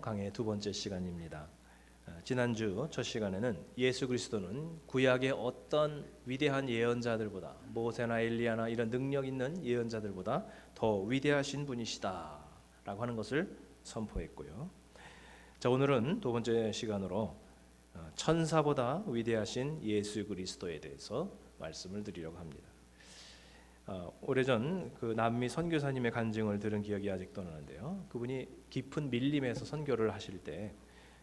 강의 두 번째 시간입니다. 어, 지난주 첫 시간에는 예수 그리스도는 구약의 어떤 위대한 예언자들보다 모세나 엘리야나 이런 능력 있는 예언자들보다 더 위대하신 분이시다라고 하는 것을 선포했고요. 자 오늘은 두 번째 시간으로 어, 천사보다 위대하신 예수 그리스도에 대해서 말씀을 드리려고 합니다. 어, 오래전 그 남미 선교사님의 간증을 들은 기억이 아직도 나는데요. 그분이 깊은 밀림에서 선교를 하실 때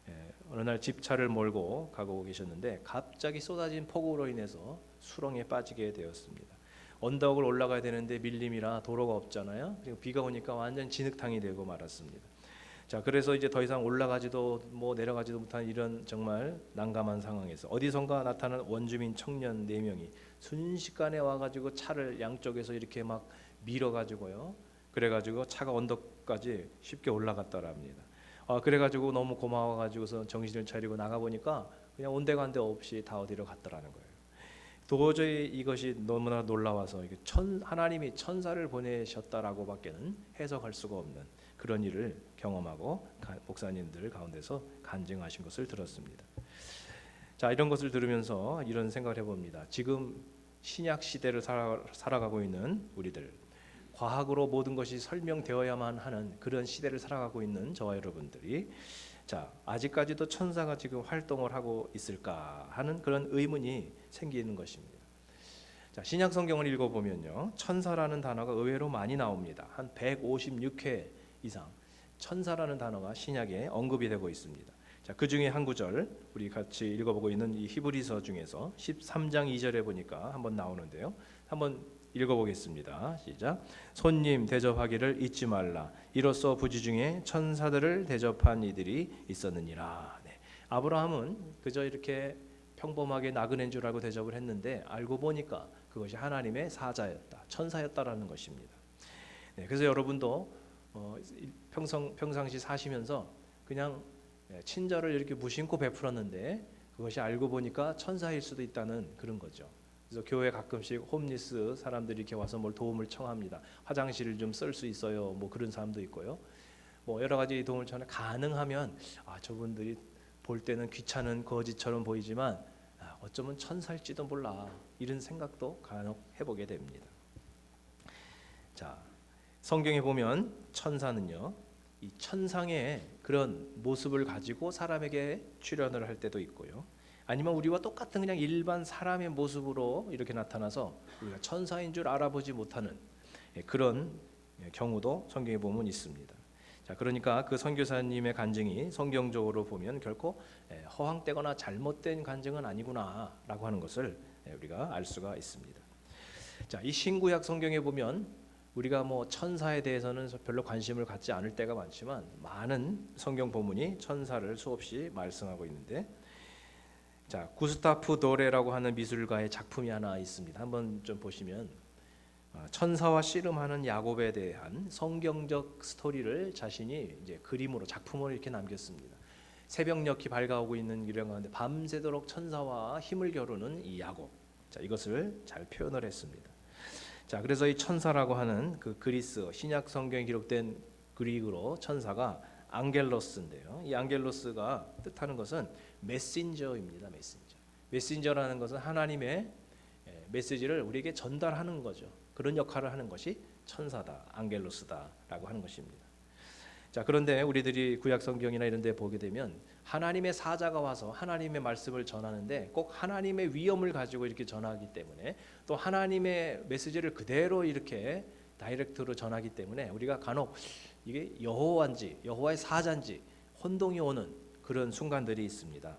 예, 어느 날 집차를 몰고 가고 계셨는데 갑자기 쏟아진 폭우로 인해서 수렁에 빠지게 되었습니다. 언덕을 올라가야 되는데 밀림이라 도로가 없잖아요. 그리고 비가 오니까 완전 진흙탕이 되고 말았습니다. 자, 그래서 이제 더 이상 올라가지도 뭐 내려가지도 못한 이런 정말 난감한 상황에서 어디선가 나타난 원주민 청년 네 명이 순식간에 와가지고 차를 양쪽에서 이렇게 막 밀어가지고요. 그래가지고 차가 언덕까지 쉽게 올라갔더랍니다. 아, 그래가지고 너무 고마워가지고서 정신을 차리고 나가 보니까 그냥 온데간데 없이 다 어디로 갔더라는 거예요. 도저히 이것이 너무나 놀라워서 천 하나님이 천사를 보내셨다라고밖에는 해석할 수가 없는 그런 일을 경험하고 가- 목사님들 가운데서 간증하신 것을 들었습니다. 자 이런 것을 들으면서 이런 생각을 해봅니다. 지금 신약 시대를 살아, 살아가고 있는 우리들 과학으로 모든 것이 설명되어야만 하는 그런 시대를 살아가고 있는 저와 여러분들이 자 아직까지도 천사가 지금 활동을 하고 있을까 하는 그런 의문이 생기는 것입니다. 자 신약 성경을 읽어보면요 천사라는 단어가 의외로 많이 나옵니다. 한 156회 이상 천사라는 단어가 신약에 언급이 되고 있습니다. 자, 그 중에 한 구절 우리 같이 읽어보고 있는 이 히브리서 중에서 13장 2절에 보니까 한번 나오는데요. 한번 읽어보겠습니다. 시작. 손님 대접하기를 잊지 말라. 이로써 부지 중에 천사들을 대접한 이들이 있었느니라. 네. 아브라함은 그저 이렇게 평범하게 나그네인 줄 알고 대접을 했는데 알고 보니까 그것이 하나님의 사자였다, 천사였다라는 것입니다. 네, 그래서 여러분도 어, 평상 평상시 사시면서 그냥 예, 친절을 이렇게 무심코 베풀었는데 그것이 알고 보니까 천사일 수도 있다는 그런 거죠. 그래서 교회 가끔씩 홈리스 사람들이 이렇게 와서 뭘 도움을 청합니다. 화장실을 좀 쓸 수 있어요. 뭐 그런 사람도 있고요. 뭐 여러 가지 도움을 청해 가능하면 아 저분들이 볼 때는 귀찮은 거지처럼 보이지만 아, 어쩌면 천사일지도 몰라 이런 생각도 간혹 해보게 됩니다. 자 성경에 보면 천사는요 이 천상의 그런 모습을 가지고 사람에게 출연을 할 때도 있고요. 아니면 우리와 똑같은 그냥 일반 사람의 모습으로 이렇게 나타나서 우리가 천사인 줄 알아보지 못하는 예, 그런 예, 경우도 성경에 보면 있습니다. 자, 그러니까 그 선교사님의 간증이 성경적으로 보면 결코 예, 허황되거나 잘못된 간증은 아니구나라고 하는 것을 예, 우리가 알 수가 있습니다. 자, 이 신구약 성경에 보면 우리가 뭐 천사에 대해서는 별로 관심을 갖지 않을 때가 많지만 많은 성경 본문이 천사를 수없이 말씀하고 있는데 자 구스타프 도레라고 하는 미술가의 작품이 하나 있습니다. 한번 좀 보시면 아, 천사와 씨름하는 야곱에 대한 성경적 스토리를 자신이 이제 그림으로 작품으로 이렇게 남겼습니다. 새벽녘이 밝아오고 있는 이런 가운데 밤새도록 천사와 힘을 겨루는 이 야곱. 자 이것을 잘 표현을 했습니다. 자, 그래서 이 천사라고 하는 그 그리스 신약 성경에 기록된 그리그로 천사가 앙겔로스인데요. 이 앙겔로스가 뜻하는 것은 메신저입니다. 메신저. 메신저라는 것은 하나님의 예, 메시지를 우리에게 전달하는 거죠. 그런 역할을 하는 것이 천사다, 앙겔로스다라고 하는 것입니다. 자, 그런데 우리들이 구약 성경이나 이런 데 보게 되면 하나님의 사자가 와서 하나님의 말씀을 전하는데 꼭 하나님의 위엄을 가지고 이렇게 전하기 때문에 또 하나님의 메시지를 그대로 이렇게 다이렉트로 전하기 때문에 우리가 간혹 이게 여호와인지 여호와의 사자인지 혼동이 오는 그런 순간들이 있습니다.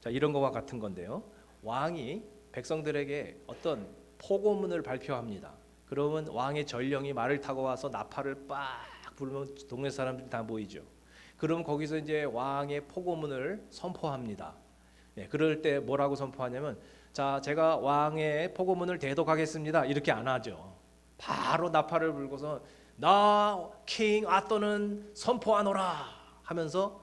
자, 이런 것과 같은 건데요. 왕이 백성들에게 어떤 포고문을 발표합니다. 그러면 왕의 전령이 말을 타고 와서 나팔을 빡 불면 동네 사람들이 다 모이죠. 그럼 거기서 이제 왕의 포고문을 선포합니다. 예, 그럴 때 뭐라고 선포하냐면 자 제가 왕의 포고문을 대독하겠습니다. 이렇게 안 하죠. 바로 나팔을 불고서 나 킹 아또는 선포하노라 하면서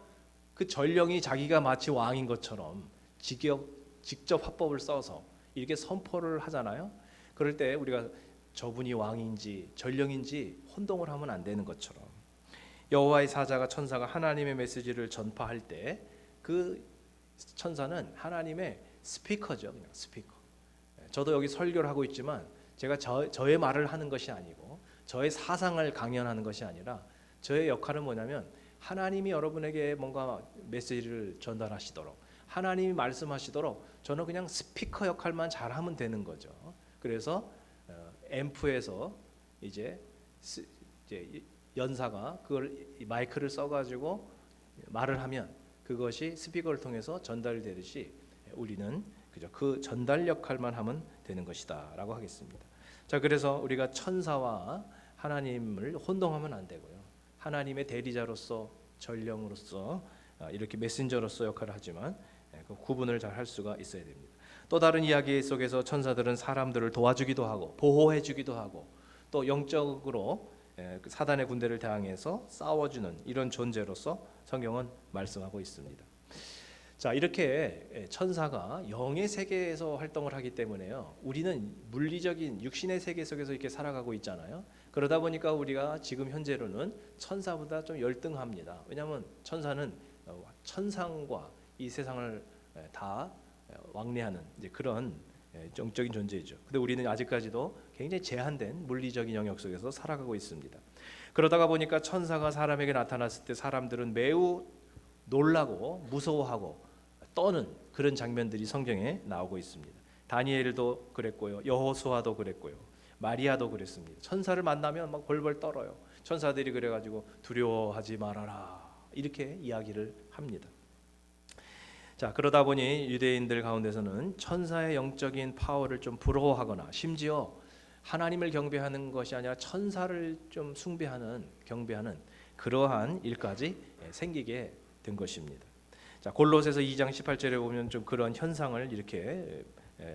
그 전령이 자기가 마치 왕인 것처럼 직역 직접 화법을 써서 이렇게 선포를 하잖아요. 그럴 때 우리가 저분이 왕인지 전령인지 혼동을 하면 안 되는 것처럼 여호와의 사자가 천사가 하나님의 메시지를 전파할 때 그 천사는 하나님의 스피커죠, 그냥 스피커. 예, 저도 여기 설교를 하고 있지만 제가 저, 저의 말을 하는 것이 아니고 저의 사상을 강연하는 것이 아니라 저의 역할은 뭐냐면 하나님이 여러분에게 뭔가 메시지를 전달하시도록 하나님이 말씀하시도록 저는 그냥 스피커 역할만 잘하면 되는 거죠. 그래서 어, 앰프에서 이제, 스, 이제 연사가 그걸 이 마이크를 써가지고 말을 하면 그것이 스피커를 통해서 전달되듯이 우리는 그죠 그 전달 역할만 하면 되는 것이다라고 하겠습니다. 자 그래서 우리가 천사와 하나님을 혼동하면 안 되고요. 하나님의 대리자로서 전령으로서 아, 이렇게 메신저로서 역할을 하지만 예, 그 구분을 잘 할 수가 있어야 됩니다. 또 다른 이야기 속에서 천사들은 사람들을 도와주기도 하고 보호해주기도 하고 또 영적으로 사단의 군대를 대항해서 싸워주는 이런 존재로서 성경은 말씀하고 있습니다. 자 이렇게 예, 천사가 영의 세계에서 활동을 하기 때문에요. 우리는 물리적인 육신의 세계 속에서 이렇게 살아가고 있잖아요. 그러다 보니까 우리가 지금 현재로는 천사보다 좀 열등합니다. 왜냐하면 천사는 어, 천상과 이 세상을 예, 다 예, 왕래하는 그런 예, 영적인 존재이죠. 근데 우리는 아직까지도 굉장히 제한된 물리적인 영역 속에서 살아가고 있습니다. 그러다가 보니까 천사가 사람에게 나타났을 때 사람들은 매우 놀라고 무서워하고 떠는 그런 장면들이 성경에 나오고 있습니다. 다니엘도 그랬고요. 여호수아도 그랬고요. 마리아도 그랬습니다. 천사를 만나면 막 벌벌 떨어요. 천사들이 그래 가지고 두려워하지 말아라 이렇게 이야기를 합니다. 자 그러다 보니 유대인들 가운데서는 천사의 영적인 파워를 좀 부러워하거나 심지어 하나님을 경배하는 것이 아니라 천사를 좀 숭배하는 경배하는 그러한 일까지 생기게 된 것입니다. 자 골로새서 2장 18절에 보면 좀 그런 현상을 이렇게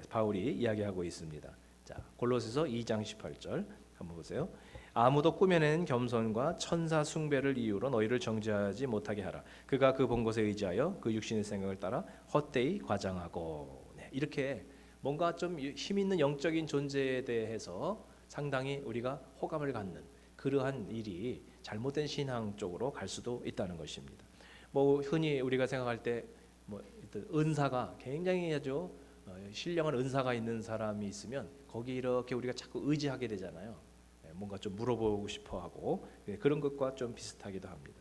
바울이 이야기하고 있습니다. 자 골로새서 2장 18절 한번 보세요. 아무도 꾸며낸 겸손과 천사 숭배를 이유로 너희를 정죄하지 못하게 하라. 그가 그 본 것에 의지하여 그 육신의 생각을 따라 헛되이 과장하고 네, 이렇게 뭔가 좀 힘 있는 영적인 존재에 대해서 상당히 우리가 호감을 갖는 그러한 일이 잘못된 신앙 쪽으로 갈 수도 있다는 것입니다. 뭐 흔히 우리가 생각할 때 뭐 은사가 굉장히 아주 어, 신령한 은사가 있는 사람이 있으면 거기 이렇게 우리가 자꾸 의지하게 되잖아요. 예, 뭔가 좀 물어보고 싶어하고 예, 그런 것과 좀 비슷하기도 합니다.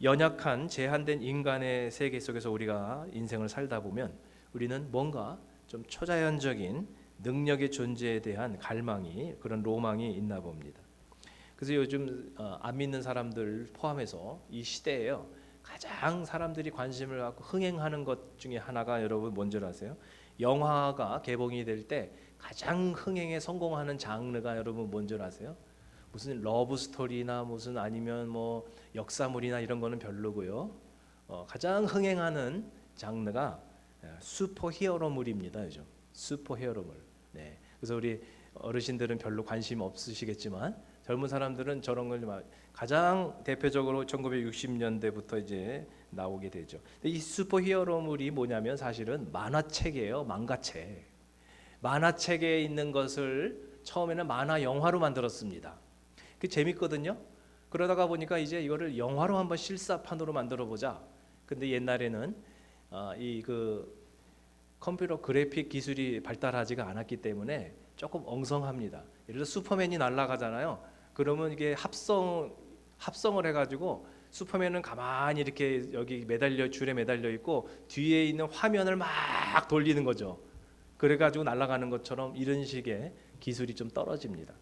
연약한 제한된 인간의 세계 속에서 우리가 인생을 살다 보면 우리는 뭔가 좀 초자연적인 능력의 존재에 대한 갈망이 그런 로망이 있나 봅니다. 그래서 요즘 어, 안 믿는 사람들 포함해서 이 시대에요 가장 사람들이 관심을 갖고 흥행하는 것 중에 하나가 여러분 뭔지 아세요? 영화가 개봉이 될 때 가장 흥행에 성공하는 장르가 여러분 뭔지 아세요? 무슨 러브 스토리나 무슨 아니면 뭐 역사물이나 이런 거는 별로고요. 어, 가장 흥행하는 장르가 슈퍼 히어로물입니다. 요즘 슈퍼 히어로물. 네. 그래서 우리 어르신들은 별로 관심 없으시겠지만 젊은 사람들은 저런 걸 가장 대표적으로 1960년대부터 이제 나오게 되죠. 이 슈퍼 히어로물이 뭐냐면 사실은 만화책이에요. 만가책. 만화책에 있는 것을 처음에는 만화 영화로 만들었습니다. 그 재밌거든요. 그러다가 보니까 이제 이거를 영화로 한번 실사판으로 만들어 보자. 근데 옛날에는 어, 이그 컴퓨터 그래픽 기술이 발달하지가 않았기 때문에 조금 엉성합니다. 예를 들어 슈퍼맨이 날아가잖아요. 그러면 이게 합성 합성을 해가지고 슈퍼맨은 가만히 이렇게 여기 매달려 줄에 매달려 있고 뒤에 있는 화면을 막 돌리는 거죠. 그래가지고 날아가는 것처럼 이런 식의 기술이 좀 떨어집니다.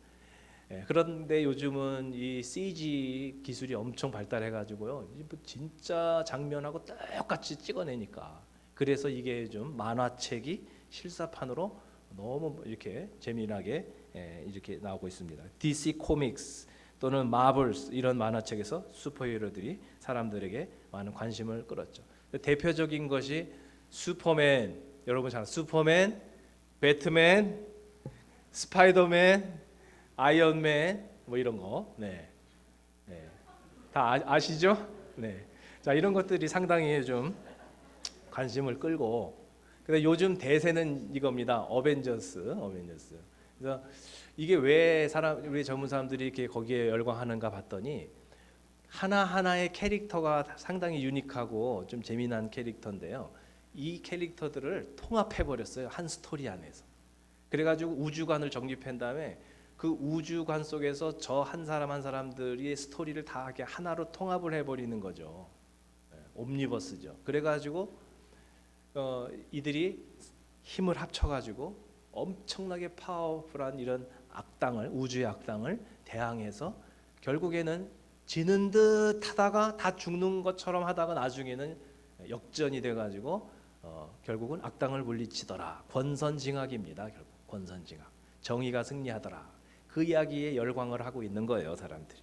예, 그런데 요즘은 이 CG 기술이 엄청 발달해 가지고요, 뭐 진짜 장면하고 똑같이 찍어내니까 그래서 이게 좀 만화책이 실사판으로 너무 이렇게 재미나게 예, 이렇게 나오고 있습니다. DC 코믹스 또는 마블스 이런 만화책에서 슈퍼히어로들이 사람들에게 많은 관심을 끌었죠. 대표적인 것이 슈퍼맨 여러분 잘 슈퍼맨, 배트맨, 스파이더맨, 아이언맨 뭐 이런 거. 네. 네. 다 아, 아시죠? 네. 자, 이런 것들이 상당히 좀 관심을 끌고 근데 요즘 대세는 이겁니다. 어벤져스, 어벤져스. 그래서 이게 왜 사람 우리 젊은 사람들이 이렇게 거기에 열광하는가 봤더니 하나 하나의 캐릭터가 상당히 유니크하고 좀 재미난 캐릭터인데요. 이 캐릭터들을 통합해 버렸어요 한 스토리 안에서. 그래 가지고 우주관을 정립한 다음에 그 우주관 속에서 저 한 사람 한 사람들이 스토리를 다 이렇게 하나로 통합을 해버리는 거죠. 예, 옴니버스죠. 그래가지고 어, 이들이 힘을 합쳐가지고 엄청나게 파워풀한 이런 악당을 우주의 악당을 대항해서 결국에는 지는 듯 하다가 다 죽는 것처럼 하다가 나중에는 역전이 돼가지고 어, 결국은 악당을 물리치더라 권선징악입니다 결국 권선징악 정의가 승리하더라 그 이야기에 열광을 하고 있는 거예요 사람들이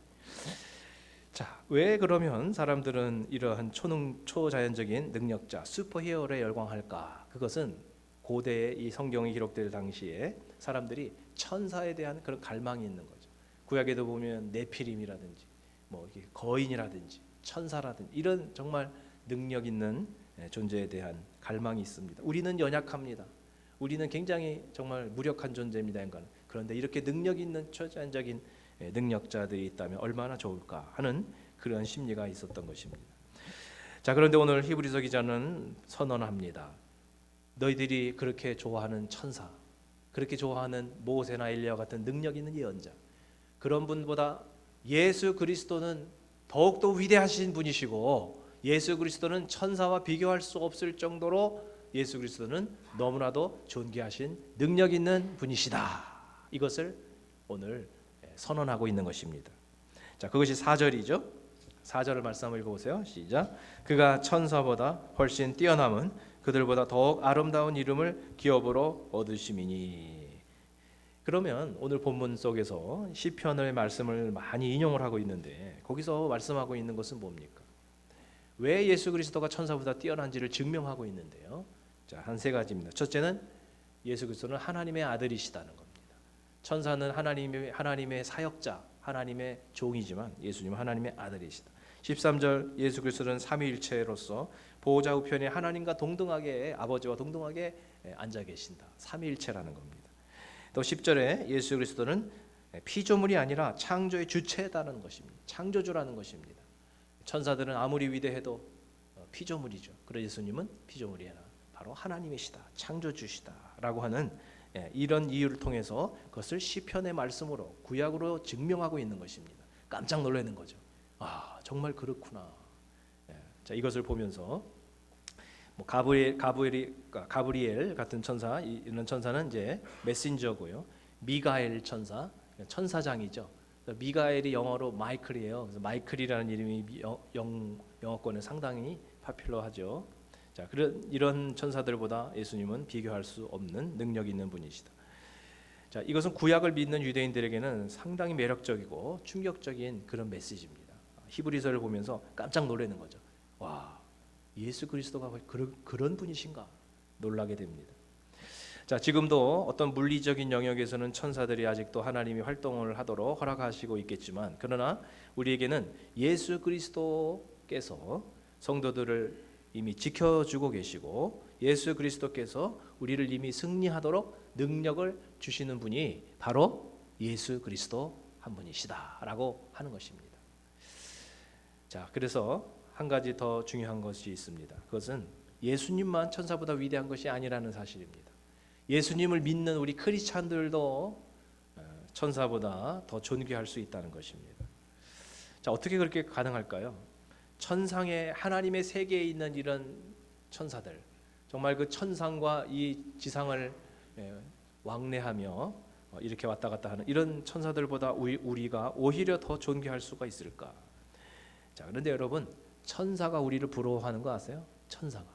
자, 왜 그러면 사람들은 이러한 초능 초자연적인 능력자 슈퍼히어로에 열광할까? 그것은 고대의 이 성경이 기록될 당시에 사람들이 천사에 대한 그런 갈망이 있는 거죠. 구약에도 보면 네피림이라든지 뭐 거인이라든지 천사라든지 이런 정말 능력 있는 예, 존재에 대한 갈망이 있습니다. 우리는 연약합니다. 우리는 굉장히 정말 무력한 존재입니다, 인간. 그런데 이렇게 능력 있는 초자연적인 예, 능력자들이 있다면 얼마나 좋을까 하는 그런 심리가 있었던 것입니다. 자, 그런데 오늘 히브리서 기자는 선언합니다. 너희들이 그렇게 좋아하는 천사, 그렇게 좋아하는 모세나 엘리야 같은 능력 있는 예언자, 그런 분보다 예수 그리스도는 더욱더 위대하신 분이시고 예수 그리스도는 천사와 비교할 수 없을 정도로 예수 그리스도는 너무나도 존귀하신 능력 있는 분이시다. 이것을 오늘 선언하고 있는 것입니다. 자, 그것이 4절이죠. 4절을 말씀 한번 읽어보세요. 시작. 그가 천사보다 훨씬 뛰어남은 그들보다 더욱 아름다운 이름을 기업으로 얻으심이니. 그러면 오늘 본문 속에서 시편의 말씀을 많이 인용을 하고 있는데 거기서 말씀하고 있는 것은 뭡니까? 왜 예수 그리스도가 천사보다 뛰어난지를 증명하고 있는데요. 자, 한 세 가지입니다. 첫째는 예수 그리스도는 하나님의 아들이시다는 겁니다. 천사는 하나님의 하나님의 사역자, 하나님의 종이지만 예수님은 하나님의 아들이시다. 13절 예수 그리스도는 삼위일체로서 보호자 우편에 하나님과 동등하게 아버지와 동등하게 앉아 계신다. 삼위일체라는 겁니다. 또 10절에 예수 그리스도는 피조물이 아니라 창조의 주체다는 것입니다. 창조주라는 것입니다. 천사들은 아무리 위대해도 피조물이죠. 그러나 예수님은 피조물이 아니라 바로 하나님이시다. 창조주시다라고 하는 예, 이런 이유를 통해서 그것을 시편의 말씀으로 구약으로 증명하고 있는 것입니다. 깜짝 놀라는 거죠. 아 정말 그렇구나. 예, 자 이것을 보면서 뭐 가브리엘, 가브리엘, 가브리엘 같은 천사 이런 천사는 이제 메신저고요. 미가엘 천사 천사장이죠. 미가엘이 영어로 마이클이에요. 그래서 마이클이라는 이름이 영, 영어권에 상당히 파퓰러하죠. 자, 그런 이런 천사들보다 예수님은 비교할 수 없는 능력 있는 분이시다. 자, 이것은 구약을 믿는 유대인들에게는 상당히 매력적이고 충격적인 그런 메시지입니다. 히브리서를 보면서 깜짝 놀라는 거죠. 와, 예수 그리스도가 그런 그런 분이신가 놀라게 됩니다. 자, 지금도 어떤 물리적인 영역에서는 천사들이 아직도 하나님이 활동을 하도록 허락하시고 있겠지만 그러나 우리에게는 예수 그리스도께서 성도들을 이미 지켜주고 계시고 예수 그리스도께서 우리를 이미 승리하도록 능력을 주시는 분이 바로 예수 그리스도 한 분이시다라고 하는 것입니다. 자, 그래서 한 가지 더 중요한 것이 있습니다. 그것은 예수님만 천사보다 위대한 것이 아니라는 사실입니다. 예수님을 믿는 우리 크리스찬들도 천사보다 더 존귀할 수 있다는 것입니다. 자, 어떻게 그렇게 가능할까요? 천상의 하나님의 세계에 있는 이런 천사들 정말 그 천상과 이 지상을 왕래하며 이렇게 왔다 갔다 하는 이런 천사들보다 우리가 오히려 더 존귀할 수가 있을까? 자, 그런데 여러분 천사가 우리를 부러워하는 거 아세요? 천사가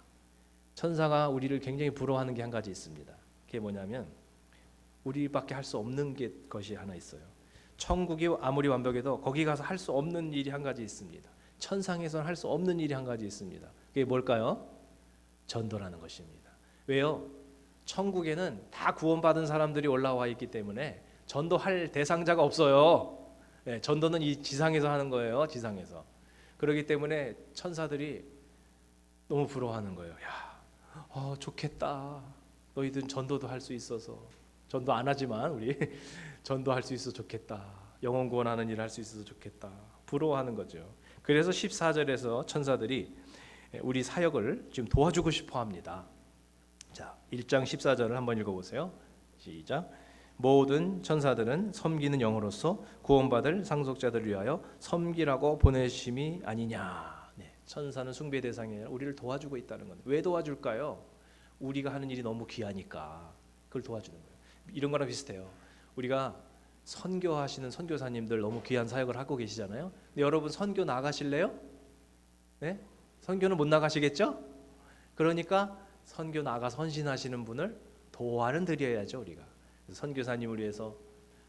천사가 우리를 굉장히 부러워하는 게 한 가지 있습니다. 그게 뭐냐면 우리밖에 할 수 없는 게 것이 하나 있어요. 천국이 아무리 완벽해도 거기 가서 할 수 없는 일이 한 가지 있습니다. 천상에서는 할 수 없는 일이 한 가지 있습니다. 그게 뭘까요? 전도라는 것입니다. 왜요? 천국에는 다 구원받은 사람들이 올라와 있기 때문에 전도할 대상자가 없어요. 네, 전도는 이 지상에서 하는 거예요. 지상에서. 그렇기 때문에 천사들이 너무 부러워하는 거예요. 야, 어, 좋겠다. 너희들 전도도 할 수 있어서 전도 안 하지만 우리 전도할 수 있어 좋겠다. 영혼 구원하는 일 할 수 있어서 좋겠다. 부러워하는 거죠. 그래서 14절에서 천사들이 우리 사역을 지금 도와주고 싶어 합니다. 자, 1장 14절을 한번 읽어 보세요. 시작. 모든 천사들은 섬기는 영으로서 구원받을 상속자들을 위하여 섬기라고 보내심이 아니냐. 네, 천사는 숭배 대상이 아니라 우리를 도와주고 있다는 건데 왜 도와줄까요? 우리가 하는 일이 너무 귀하니까 그걸 도와주는 거예요. 이런 거랑 비슷해요. 우리가 선교하시는 선교사님들 너무 귀한 사역을 하고 계시잖아요. 근데 여러분 선교 나가실래요? 네? 선교는 못 나가시겠죠? 그러니까 선교 나가 선신하시는 분을 도와는 드려야죠 우리가. 선교사님을 위해서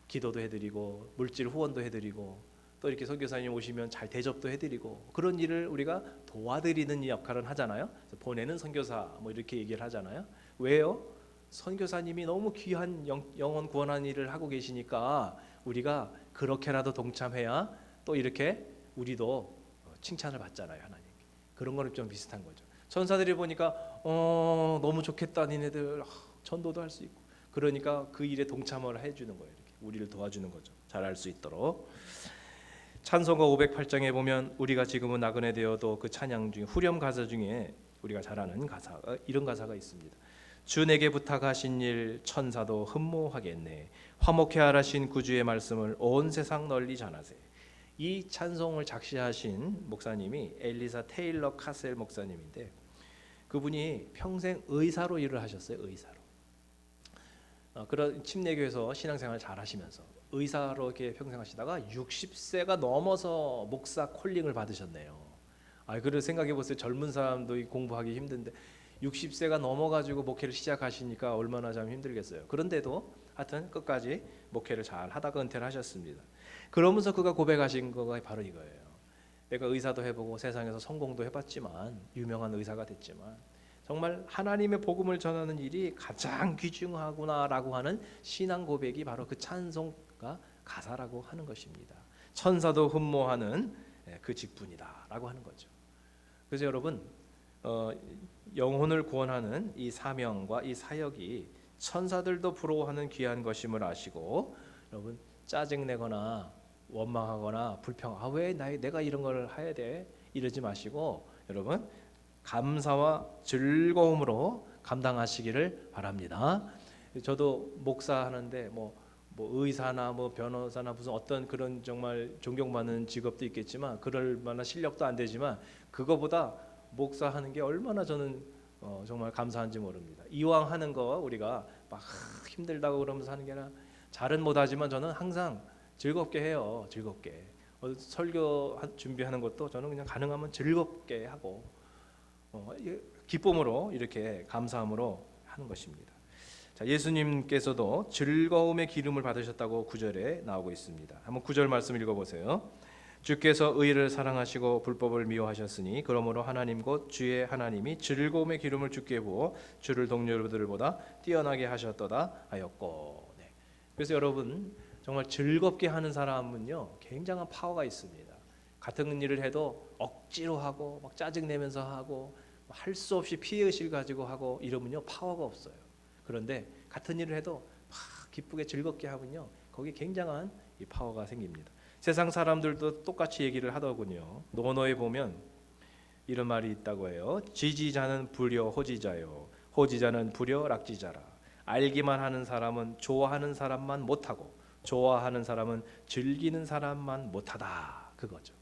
기도도 해드리고 물질 후원도 해드리고 또 이렇게 선교사님 오시면 잘 대접도 해드리고 그런 일을 우리가 도와드리는 역할은 하잖아요. 보내는 선교사 뭐 이렇게 얘기를 하잖아요. 왜요? 선교사님이 너무 귀한 영, 영혼 구원하는 일을 하고 계시니까 우리가 그렇게라도 동참해야 또 이렇게 우리도 칭찬을 받잖아요 하나님. 그런 거는 좀 비슷한 거죠. 천사들이 보니까 어 너무 좋겠다 니네들 아, 전도도 할 수 있고 그러니까 그 일에 동참을 해주는 거예요. 이렇게 우리를 도와주는 거죠. 잘할 수 있도록. 찬송가 508장에 보면 우리가 지금은 나그네 되어도 그 찬양 중에 후렴 가사 중에 우리가 잘 아는 가사 이런 가사가 있습니다. 주 내게 부탁하신 일 천사도 흠모하겠네. 화목해 하라신 구주의 말씀을 온 세상 널리 전하세. 이 찬송을 작시하신 목사님이 엘리사 테일러 카셀 목사님인데 그분이 평생 의사로 일을 하셨어요. 의사로. 어, 그런 침례교에서 신앙생활 잘 하시면서 의사로 이렇게 평생 하시다가 60세가 넘어서 목사 콜링을 받으셨네요. 아, 그를 생각해 보세요. 젊은 사람도 이 공부하기 힘든데 60세가 넘어가지고 목회를 시작하시니까 얼마나 참 힘들겠어요. 그런데도 하여튼 끝까지 목회를 잘 하다가 은퇴를 하셨습니다. 그러면서 그가 고백하신 거가 바로 이거예요. 내가 의사도 해보고 세상에서 성공도 해봤지만 유명한 의사가 됐지만 정말 하나님의 복음을 전하는 일이 가장 귀중하구나라고 하는 신앙 고백이 바로 그 찬송가 가사라고 하는 것입니다. 천사도 흠모하는 예, 그 직분이다라고 하는 거죠. 그래서 여러분 어, 영혼을 구원하는 이 사명과 이 사역이 천사들도 부러워하는 귀한 것임을 아시고 여러분 짜증 내거나 원망하거나 불평 아 왜 내가 이런 걸 해야 돼 이러지 마시고 여러분 감사와 즐거움으로 감당하시기를 바랍니다. 저도 목사하는데 뭐, 뭐 의사나 뭐 변호사나 무슨 어떤 그런 정말 존경받는 직업도 있겠지만 그럴 만한 실력도 안 되지만 그거보다 목사하는 게 얼마나 저는 어, 정말 감사한지 모릅니다. 이왕 하는 거 우리가 막 힘들다고 그러면서 하는 게 아니라 잘은 못하지만 저는 항상 즐겁게 해요. 즐겁게 어, 설교 한- 준비하는 것도 저는 그냥 가능하면 즐겁게 하고 어, 이- 기쁨으로 이렇게 감사함으로 하는 것입니다. 자, 예수님께서도 즐거움의 기름을 받으셨다고 구절에 나오고 있습니다. 한번 구절 말씀 읽어보세요. 주께서 의를 사랑하시고 불법을 미워하셨으니 그러므로 하나님 곧 주의 하나님이 즐거움의 기름을 주께 부어 주를 동료들보다 뛰어나게 하셨도다 하였고. 네. 그래서 여러분 정말 즐겁게 하는 사람은요 굉장한 파워가 있습니다. 같은 일을 해도 억지로 하고 막 짜증 내면서 하고 할 수 없이 피해 의식을 가지고 하고 이러면요 파워가 없어요. 그런데 같은 일을 해도 막 기쁘게 즐겁게 하면요 거기에 굉장한 이 파워가 생깁니다. 세상 사람들도 똑같이 얘기를 하더군요. 논어에 보면 이런 말이 있다고 해요. 지지자는 불효 호지자요. 호지자는 불효 락지자라. 알기만 하는 사람은 좋아하는 사람만 못하고 좋아하는 사람은 즐기는 사람만 못하다. 그거죠.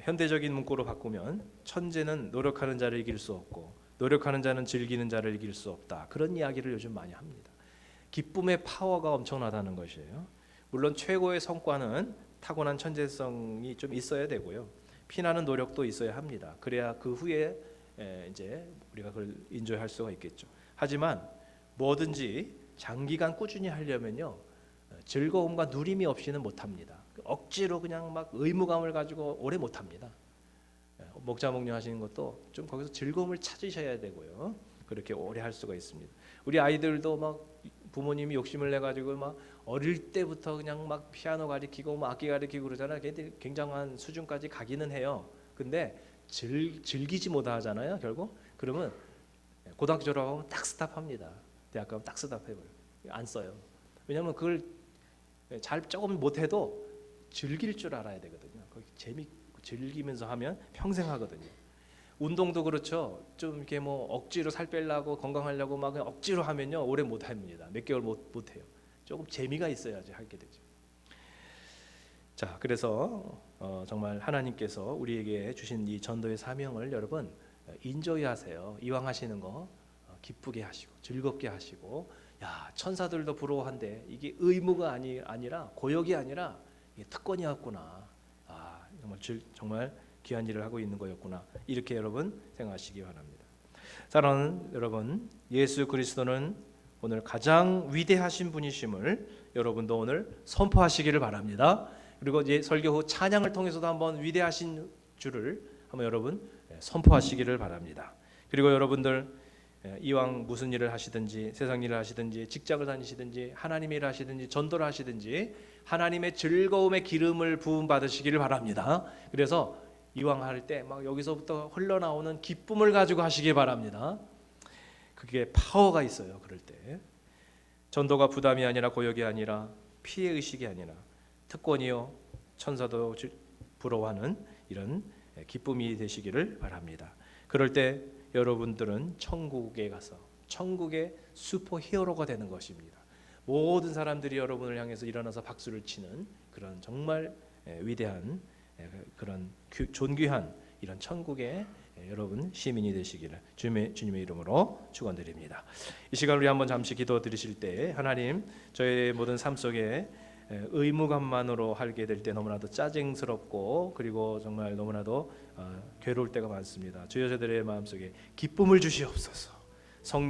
현대적인 문구로 바꾸면 천재는 노력하는 자를 이길 수 없고 노력하는 자는 즐기는 자를 이길 수 없다. 그런 이야기를 요즘 많이 합니다. 기쁨의 파워가 엄청나다는 것이에요. 물론 최고의 성과는 타고난 천재성이 좀 있어야 되고요. 피나는 노력도 있어야 합니다. 그래야 그 후에 에, 이제 우리가 그걸 인조할 수가 있겠죠. 하지만 뭐든지 장기간 꾸준히 하려면요 어, 즐거움과 누림이 없이는 못 합니다. 억지로 그냥 막 의무감을 가지고 오래 못 합니다. 예, 목자 목녀 하시는 것도 좀 거기서 즐거움을 찾으셔야 되고요. 그렇게 오래 할 수가 있습니다. 우리 아이들도 막 부모님이 욕심을 내 가지고 막 어릴 때부터 그냥 막 피아노 가르치고 막 악기 가르치고 그러잖아요. 굉장한 수준까지 가기는 해요. 근데 즐, 즐기지 못하잖아요. 결국 그러면 고등학교 졸업하면 딱 스탑합니다. 대학 가면 딱 스탑해버려. 안 써요. 왜냐하면 그걸 잘 조금 못해도 즐길 줄 알아야 되거든요. 거기 재미 즐기면서 하면 평생 하거든요. 운동도 그렇죠. 좀 이렇게 뭐 억지로 살 빼려고 건강하려고 막 억지로 하면요 오래 못 합니다. 몇 개월 못, 못 해요. 조금 재미가 있어야지 하게 되죠. 자, 그래서 어, 정말 하나님께서 우리에게 주신 이 전도의 사명을 여러분 인조이하세요. 이왕 하시는 거 어, 기쁘게 하시고 즐겁게 하시고 야 천사들도 부러워한데 이게 의무가 아니 아니라 고역이 아니라 이게 특권이었구나. 아 정말 즐, 정말 귀한 일을 하고 있는 거였구나. 이렇게 여러분 생각하시기 바랍니다. 사랑하는 여러분, 예수 그리스도는 오늘 가장 위대하신 분이심을 여러분도 오늘 선포하시기를 바랍니다. 그리고 이제 설교 후 찬양을 통해서도 한번 위대하신 주를 한번 여러분 예, 선포하시기를 바랍니다. 그리고 여러분들 예, 이왕 무슨 일을 하시든지 세상 일을 하시든지 직장을 다니시든지 하나님의 일을 하시든지 전도를 하시든지 하나님의 즐거움의 기름을 부음 받으시기를 바랍니다. 그래서 이왕 할 때 막 여기서부터 흘러나오는 기쁨을 가지고 하시기 바랍니다. 그게 파워가 있어요. 그럴 때 전도가 부담이 아니라 고역이 아니라 피해 의식이 아니라 특권이요 천사도 주- 부러워하는 이런 기쁨이 되시기를 바랍니다. 그럴 때 여러분들은 천국에 가서 천국의 슈퍼 히어로가 되는 것입니다. 모든 사람들이 여러분을 향해서 일어나서 박수를 치는 그런 정말 에, 위대한 에, 그런 귀- 존귀한 이런 천국의 에, 여러분 시민이 되시기를 주님의, 주님의 이름으로 축원드립니다. 이 시간 우리 한번 잠시 기도 드리실 때 하나님 저의 모든 삶 속에 에, 의무감만으로 하게 될 때 너무나도 짜증스럽고 그리고 정말 너무나도 어, 괴로울 때가 많습니다. 주여 저들의 마음속에 기쁨을 주시옵소서. 성령